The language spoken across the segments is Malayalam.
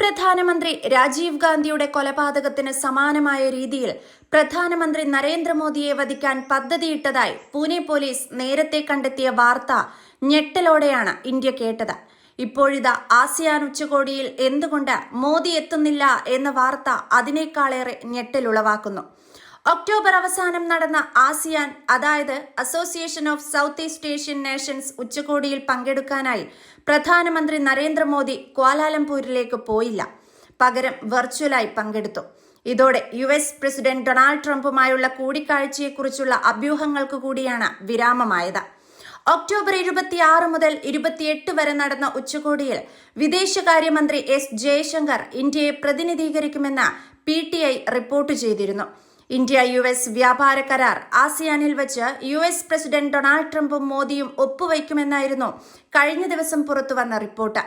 പ്രധാനമന്ത്രി രാജീവ് ഗാന്ധിയുടെ കൊലപാതകത്തിന് സമാനമായ രീതിയിൽ പ്രധാനമന്ത്രി നരേന്ദ്രമോദിയെ വധിക്കാൻ പദ്ധതിയിട്ടതായി പൂനെ പോലീസ് നേരത്തെ കണ്ടെത്തിയ വാർത്ത ഞെട്ടലോടെയാണ് ഇന്ത്യ കേട്ടത്. ഇപ്പോഴിതാ ആസിയാൻ ഉച്ചകോടിയിൽ എന്തുകൊണ്ട് മോദി എത്തുന്നില്ല എന്ന വാർത്ത അതിനേക്കാളേറെ ഞെട്ടലുളവാക്കുന്നു ഒക്ടോബർ അവസാനം നടന്ന ആസിയാൻ അതായത് association of south east Asian nations ഉച്ചകോടിയിൽ പങ്കെടുക്കാനായി പ്രധാനമന്ത്രി നരേന്ദ്രമോദി ക്വാലാലംപൂരിലേക്ക് പോയില്ല. പകരം വെർച്വലായി പങ്കെടുത്തു. ഇതോടെ യു എസ് പ്രസിഡന്റ് ഡൊണാൾഡ് ട്രംപുമായുള്ള കൂടിക്കാഴ്ചയെക്കുറിച്ചുള്ള അഭ്യൂഹങ്ങൾക്ക് കൂടിയാണ് വിരാമമായത്. ഒക്ടോബർ ഇരുപത്തിയാറ് മുതൽ ഇരുപത്തിയെട്ട് വരെ നടന്ന ഉച്ചകോടിയിൽ വിദേശകാര്യമന്ത്രി എസ് ജയശങ്കർ ഇന്ത്യയെ പ്രതിനിധീകരിക്കുമെന്ന് പി ടി ഐ റിപ്പോർട്ട് ചെയ്തിരുന്നു. ഇന്ത്യ യു എസ് വ്യാപാര കരാർ. ആസിയാനിൽ വെച്ച് യു എസ് പ്രസിഡന്റ് ഡൊണാൾഡ് ട്രംപും മോദിയും ഒപ്പുവയ്ക്കുമെന്നായിരുന്നു കഴിഞ്ഞ ദിവസം പുറത്തുവന്ന റിപ്പോർട്ട്.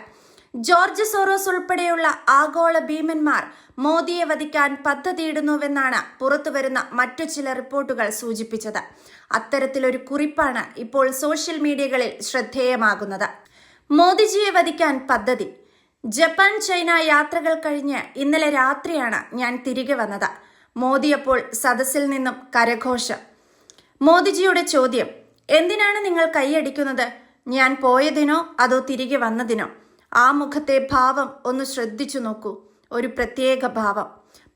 ജോർജ് സോറോസ് ഉൾപ്പെടെയുള്ള ആഗോള ഭീമന്മാർ മോദിയെ വധിക്കാൻ പദ്ധതിയിടുന്നുവെന്നാണ് പുറത്തുവരുന്ന മറ്റു ചില റിപ്പോർട്ടുകൾ സൂചിപ്പിച്ചത്. അത്തരത്തിലൊരു കുറിപ്പാണ് ഇപ്പോൾ സോഷ്യൽ മീഡിയകളിൽ ശ്രദ്ധേയമാകുന്നത്. മോദിജിയെ വധിക്കാൻ പദ്ധതി. ജപ്പാൻ ചൈന യാത്രകൾ കഴിഞ്ഞ് ഇന്നലെ രാത്രിയാണ് ഞാൻ തിരികെ വന്നത്. മോദി അപ്പോൾ സദസ്സിൽ നിന്നും കരഘോഷം. മോദിജിയുടെ ചോദ്യം എന്തിനാണ് നിങ്ങൾ കൈയടിക്കുന്നത്? ഞാൻ പോയതിനോ അതോ തിരികെ വന്നതിനോ? ആ മുഖത്തെ ഭാവം ഒന്ന് ശ്രദ്ധിച്ചു നോക്കൂ. ഒരു പ്രത്യേക ഭാവം.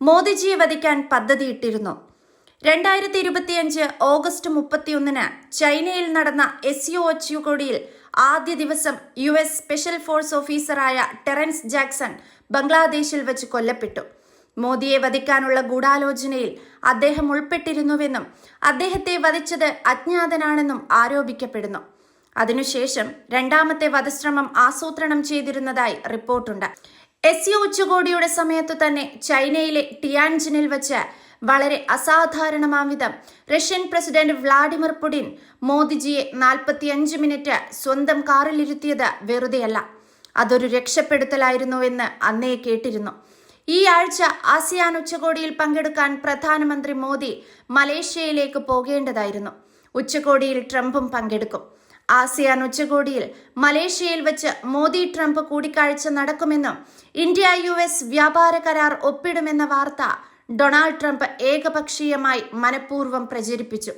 മോദിജിയെ വധിക്കാൻ പദ്ധതിയിട്ടിരുന്നു. രണ്ടായിരത്തി ഇരുപത്തിയഞ്ച് ഓഗസ്റ്റ് മുപ്പത്തിയൊന്നിന് ചൈനയിൽ നടന്ന എസ് യു ഉച്ചകോടിയിൽ ആദ്യ ദിവസം യു എസ് സ്പെഷ്യൽ ഫോഴ്സ് ഓഫീസറായ ടെറൻസ് ജാക്സൺ ബംഗ്ലാദേശിൽ വെച്ച് കൊല്ലപ്പെട്ടു. മോദിയെ വധിക്കാനുള്ള ഗൂഢാലോചനയിൽ അദ്ദേഹം ഉൾപ്പെട്ടിരുന്നുവെന്നും അദ്ദേഹത്തെ വധിച്ചത് അജ്ഞാതനാണെന്നും ആരോപിക്കപ്പെടുന്നു. അതിനുശേഷം രണ്ടാമത്തെ വധശ്രമം ആസൂത്രണം ചെയ്തിരുന്നതായി റിപ്പോർട്ടുണ്ട്. എസ് യു ഉച്ചകോടിയുടെ സമയത്തു തന്നെ ചൈനയിലെ ടിയാൻജിനിൽ വെച്ച് വളരെ അസാധാരണമാം വിധം റഷ്യൻ പ്രസിഡന്റ് വ്ളാഡിമിർ പുടിൻ മോദിജിയെ നാൽപ്പത്തിയഞ്ച് മിനിറ്റ് സ്വന്തം കാറിലിരുത്തിയത് വെറുതെയല്ല. അതൊരു രക്ഷപ്പെടുത്തലായിരുന്നു എന്ന് അന്നേ കേട്ടിരുന്നു. ഈ ആഴ്ച ആസിയാൻ ഉച്ചകോടിയിൽ പങ്കെടുക്കാൻ പ്രധാനമന്ത്രി മോദി മലേഷ്യയിലേക്ക് പോകേണ്ടതായിരുന്നു. ഉച്ചകോടിയിൽ ട്രംപും പങ്കെടുക്കും. ആസിയാൻ ഉച്ചകോടിയിൽ മലേഷ്യയിൽ വെച്ച് മോദി ട്രംപ് കൂടിക്കാഴ്ച നടക്കുമെന്നും ഇന്ത്യ യു എസ് വ്യാപാര കരാർ ഒപ്പിടുമെന്ന വാർത്ത ഡൊണാൾഡ് ട്രംപ് ഏകപക്ഷീയമായി മനഃപൂർവം പ്രചരിപ്പിച്ചു.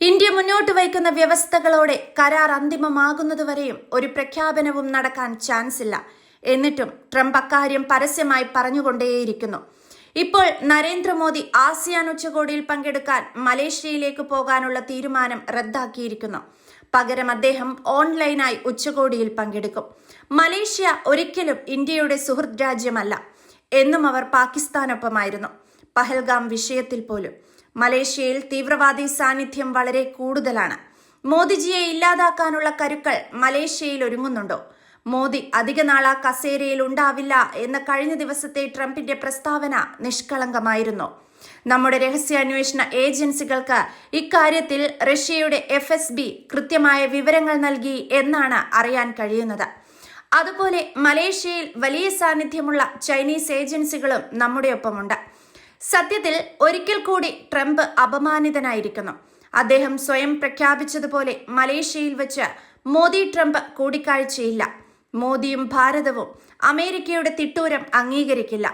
ഇന്ത്യ മുന്നോട്ട് വയ്ക്കുന്ന വ്യവസ്ഥകളോടെ കരാർ അന്തിമമാകുന്നതുവരെയും ഒരു പ്രഖ്യാപനവും നടക്കാൻ ചാൻസ് ഇല്ല എന്നിട്ടും ട്രംപ് അക്കാര്യം പരസ്യമായി പറഞ്ഞുകൊണ്ടേയിരിക്കുന്നു. ഇപ്പോൾ നരേന്ദ്രമോദി ആസിയാൻ ഉച്ചകോടിയിൽ പങ്കെടുക്കാൻ മലേഷ്യയിലേക്ക് പോകാനുള്ള തീരുമാനം റദ്ദാക്കിയിരിക്കുന്നു. പകരം അദ്ദേഹം ഓൺലൈനായി ഉച്ചകോടിയിൽ പങ്കെടുക്കും. മലേഷ്യ ഒരിക്കലും ഇന്ത്യയുടെ സുഹൃദ് രാജ്യമല്ല എന്നും അവർ പാകിസ്ഥാനൊപ്പമായിരുന്നു. പഹൽഗാം വിഷയത്തിൽ പോലും മലേഷ്യയിൽ തീവ്രവാദി സാന്നിധ്യം വളരെ കൂടുതലാണ്. മോദിജിയെ ഇല്ലാതാക്കാനുള്ള കരുക്കൾ മലേഷ്യയിൽ ഒരുങ്ങുന്നുണ്ടോ? മോദി അധിക നാൾ കസേരയിൽ ഉണ്ടാവില്ല എന്ന കഴിഞ്ഞ ദിവസത്തെ ട്രംപിന്റെ പ്രസ്താവന നിഷ്കളങ്കമായിരുന്നു. നമ്മുടെ രഹസ്യാന്വേഷണ ഏജൻസികൾക്ക് ഇക്കാര്യത്തിൽ റഷ്യയുടെ എഫ് എസ് ബി കൃത്യമായ വിവരങ്ങൾ നൽകി എന്നാണ് അറിയാൻ കഴിയുന്നത്. അതുപോലെ മലേഷ്യയിൽ വലിയ സാന്നിധ്യമുള്ള ചൈനീസ് ഏജൻസികളും നമ്മുടെ ഒപ്പമുണ്ട് സത്യത്തിൽ ഒരിക്കൽ കൂടി ട്രംപ് അപമാനിതനായിരിക്കുന്നു. അദ്ദേഹം സ്വയം പ്രഖ്യാപിച്ചതുപോലെ മലേഷ്യയിൽ വെച്ച് മോദി ട്രംപ് കൂടിക്കാഴ്ചയില്ല. മോദിയും ഭാരതവും അമേരിക്കയുടെ തിട്ടൂരം അംഗീകരിക്കില്ല.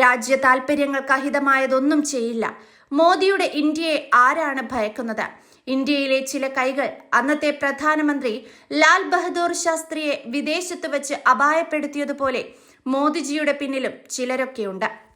രാജ്യ താൽപര്യങ്ങൾക്ക് അഹിതമായതൊന്നും ചെയ്യില്ല. മോദിയുടെ ഇന്ത്യയെ ആരാണ് ഭയക്കുന്നത്? ഇന്ത്യയിലെ ചില കൈകൾ അന്നത്തെ പ്രധാനമന്ത്രി ലാൽ ബഹദൂർ ശാസ്ത്രിയെ വിദേശത്ത് വച്ച് അപായപ്പെടുത്തിയതുപോലെ മോദിജിയുടെ പിന്നിലും ചിലരൊക്കെയുണ്ട്.